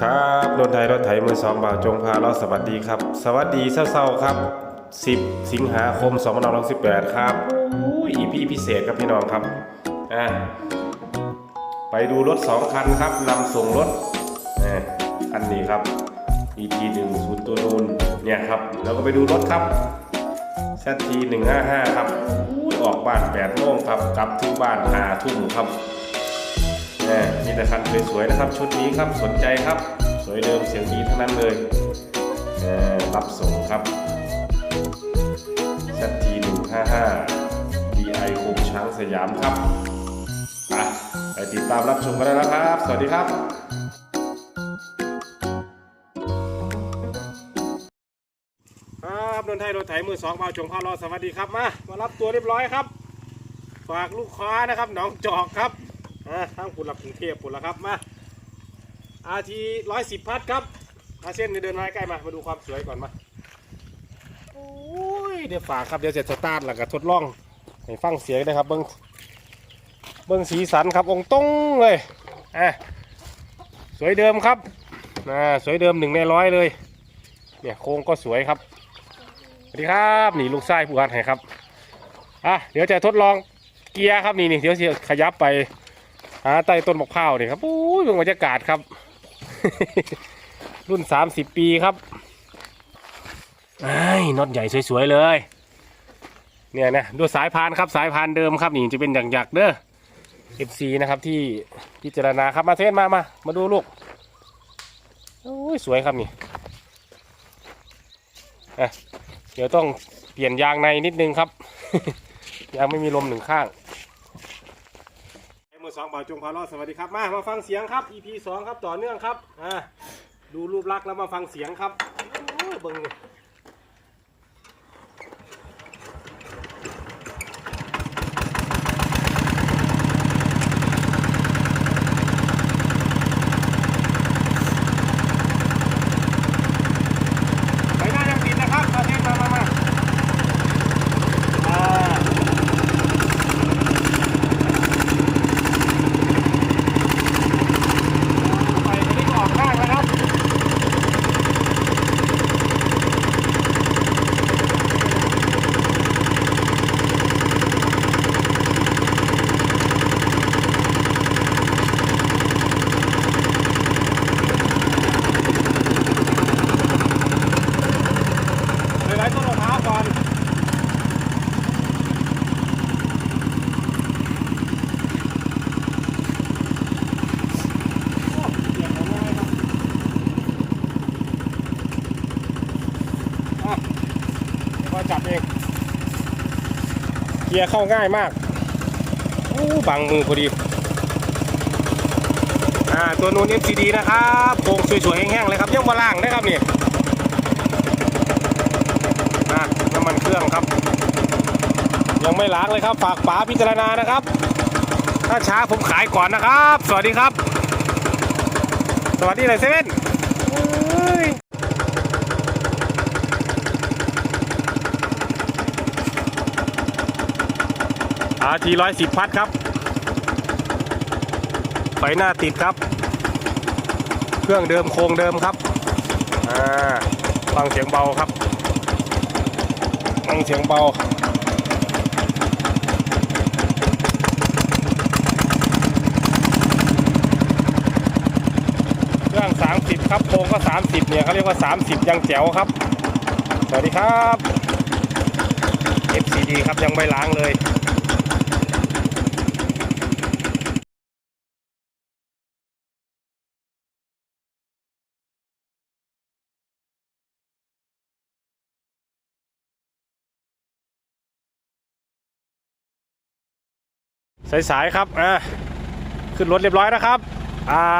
ครับรถไทยรถไถมือสองบ่าวจงพาเราสวัสดีครับ สวัสดีเศร้าๆครับ 10 สิงหาคม2568ครับอุ้ย EP พิเศษครับพี่น้องครับอ่าไปดูรถ 2 คันครับนำส่งรถอ่าอันนี้ครับ EP 1ศูนย์ตัวนูนเนี่ยครับแล้วก็ไปดูรถครับ ZT 155 ครับอุ้ยออกบ้าน8โมงครับกลับถึงบ้าน5ทุ่มครับ นี่แต่คันสวยๆนะครับ ชุดนี้ครับสนใจครับ สวยเดิมเสียงดีทั้งนั้นเลยรับส่งครับ ZT 155 DI คมช้างสยามครับไปติดตามรับชมกันได้แล้วครับ สวัสดีครับครับนนทไทยรถไถมือสองมาชงพารอสวัสดีครับมามารับตัวเรียบร้อยครับ ฝากลูกค้านะครับหนองจอกครับ อ่าทั้งปุ่นหลักกรุงเทพปุ่นละครับมาอาทีร้อยสิบพัดครับอาเส้นเดินมาใกล้มา มาดูความสวยก่อนมาโอ้ยเดี๋ยวฝากครับเดี๋ยวจะสตาร์ทแล้วก็ทดลองให้ฟังเสียงนะครับ เบิ้งเบิ้งสีสันครับองตรงเลยอะสวยเดิมครับอ่าสวยเดิมหนึ่งในร้อยเลย เนี่ยโครงก็สวยครับสวัสดีครับนี่ลูกไส้ผู้อัดให้ครับอะเดี๋ยวจะทดลองเกียร์ครับนี่นี่เดี๋ยวจะขยับไป หาใต้ต้นมะพร้าวนี่ครับอู้ยบรรยากาศครับ รุ่น30ปีครับไอ้น็อตใหญ่สวยๆเลย เนี่ยนะดูสายพานครับสายพานเดิมครับนี่จะเป็นอย่างหยักๆเด้อ FC นะครับที่พิจารณาครับมาเทสมามามาดูลูกโอ้ยสวยครับนี่เดี๋ยวต้องเปลี่ยนยางในนิดนึงครับยังไม่มีลมหนึ่งข้าง สองบ่าวจงพารอดสวัสดีครับมามาฟังเสียงครับ EP สองครับต่อเนื่องครับอ่าดูรูปลักษณ์แล้วมาฟังเสียงครับโอ้ยเบิ่งไปหน้ายังติดนะครับมาเทสมามามาอ่า ไปไม่ได้ออกข้างนะครับ ไปไว้ต้นมะพร้าว ก่อนเสียงของง่าจับเองเกียร์เข้าง่ายมากโอ้บังมือพอดี อ่า ตัวนู้น FCD นะครับโครงสวยๆแห้งๆเลยครับยังมาล่างนะครับนี่ อะน้ำมันเครื่องครับ ยังไม่ล้างเลยครับ ฝากป๋าพิจารณานะครับ ถ้าช้าผมขายก่อนนะครับ สวัสดีครับ สวัสดีเลยเซเว่นอาทีร้อยสิบพัดครับ ไฟหน้าติดครับ เครื่องเดิมโครงเดิมครับ อ่า ฟังเสียงเบาครับ ฟังเสียงเบาเครื่อง 30 ครับโพงก็ 30 เนี่ยเขาเรียกว่า 30 ยังแจ๋วครับ สวัสดีครับ FCD ครับยังไม่ล้างเลย สายๆครับอ่าขึ้นรถเรียบร้อยนะครับ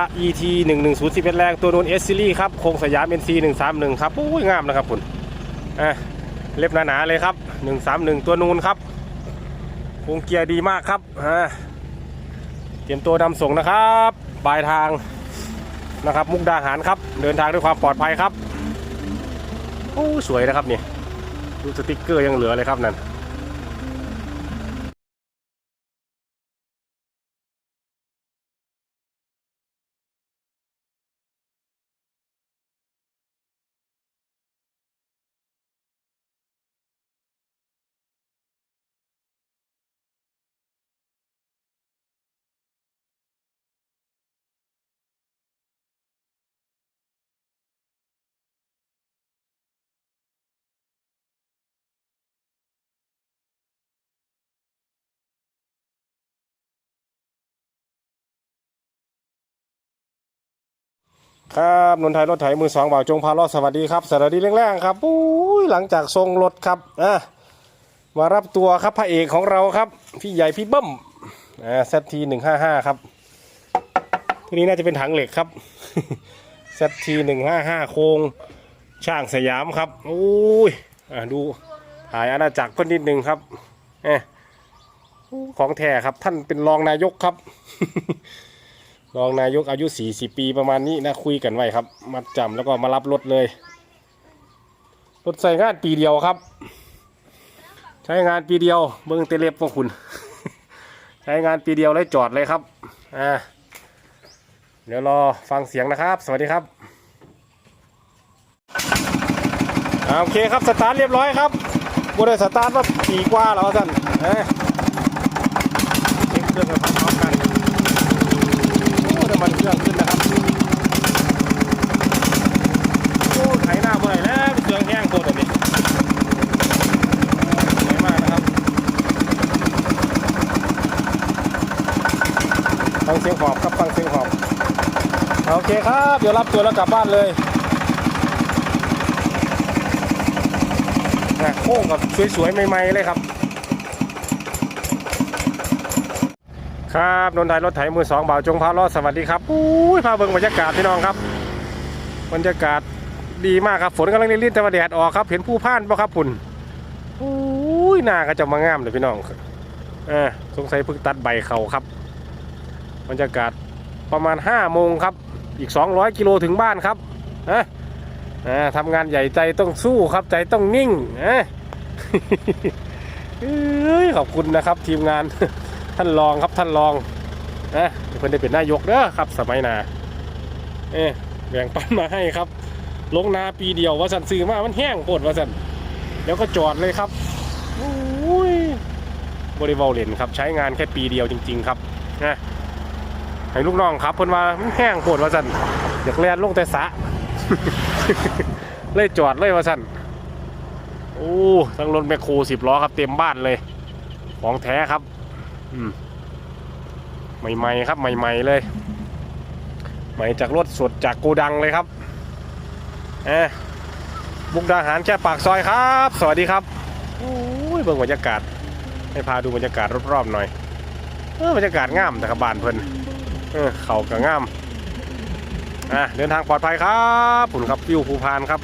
RET 1 1 0 1แรงตัวนูน S Series ครับโครงสยาม NC 131 ครับอุ้ยงามนะครับคุณอะเล็บหนาๆเลยครับ 131 ตัวนูนครับโครงเกียร์ดีมากครับอ่าเตรียมตัวนำส่งนะครับปลายทางนะครับ มุกดาหารครับ เดินทางด้วยความปลอดภัยครับโอ้สวยนะครับเนี่ยดูสติกเกอร์ยังเหลือเลยครับนั่น ครับนนทไทยรถไถมือสองบ่าวจงพาลอดสวัสดีครับสวัสดีแรงๆครับอุ้ยหลังจากทรงรถครับอะมารับตัวครับพระเอกของเราครับ พี่ใหญ่พี่เบิ้มอ่าเซทีหนึ่งห้าห้าครับทีนี้น่าจะเป็นถังเหล็กครับเซทีหนึ่งห้าห้าโครงช่างสยามครับอุ้ยอะดูถ่ายอาณาจักรเพิ่นนิดนึงครับเอะของแท้ครับท่านเป็นรองนายกครับ รองนายกอายุ 40 ปีประมาณนี้นะคุยกันไว้ครับ มัดจำแล้วก็มารับรถเลย รถใส่งานปีเดียวครับ ใช้งานปีเดียวเบิ้งเตเล็บพวกคุณ ใช้งานปีเดียวเลยจอดเลยครับอ่าเดี๋ยวรอฟังเสียงนะครับ สวัสดีครับอ่าโอเคครับสตาร์ทเรียบร้อยครับบริษัทสตาร์ทว่าปีกว่าแล้วท่านเอ้ยเครื่องกันพร้อมกัน โอ้น้ำมันเครื่องขึ้นนะครับ โอ้ไถหน้าเมื่อไหร่แล้วเครื่องแห้งโคตรอันนี้สวยมากนะครับฟังเสี ยงหอบครับฟังเสียงหอบโอเคครับ เดี๋ยวรับตัวแล้วกลับบ้านเลยนะโค้งกับสวยๆใหม่ๆเลยครับ ครับนนทไทยรถไถมือสองบ่าวจงพาลอดสวัสดีครับอุ้ยพาเบิ่งบรรยากาศพี่น้องครับบรรยากาศดีมากครับฝนกำลังรินๆแต่ว่าแดดออกครับ เห็นผู้พ่านปะครับปุ่นอุ้ยหน้าก็จะมางามเลยพี่น้องเออสงสัยเพิ่งตัดใบเขาครับ บรรยากาศประมาณ5โมงครับ อีก 200 กิโลถึงบ้านครับนะทำงานใหญ่ใจต้องสู้ครับใจต้องนิ่งเอ้ยเอ้ยขอบคุณนะครับทีมงานท่านรองครับท่านรองนะเพิ่นได้เป็นนายกเด้อครับ สมัยนาเอ๊แบ่งปันมาให้ครับ ลงนาปีเดียวว่าสันซื้อมามันแห้งโคตรว่าสันแล้วก็จอดเลยครับอุ้ยบริวารเลนครับ ใช้งานแค่ปีเดียวจริง ๆ ครับนะ ให้ลูกน้องครับเพิ่นว่ามันแห้งโคตรว่าสันอยากแล่นลงแต่สะ เลยจอดเลยว่าสันโอ้ทั้งรถแมคโครสิบล้อครับเต็มบ้านเลย ของแท้ครับ อืมใหม่ๆครับ ใหม่ๆเลย ใหม่จากรถสดจากโกดังเลยครับเอะบุกดาหารแค่ปากซอยครับ สวัสดีครับโอ้ยเบิ่งบรรยากาศ ให้พาดูบรรยากาศรอบๆหน่อย เออบรรยากาศงามแต่กับบานเพิ่น เออเขาก็งามอะเดินทางปลอดภัยครับผุนครับวิวภูพานครับ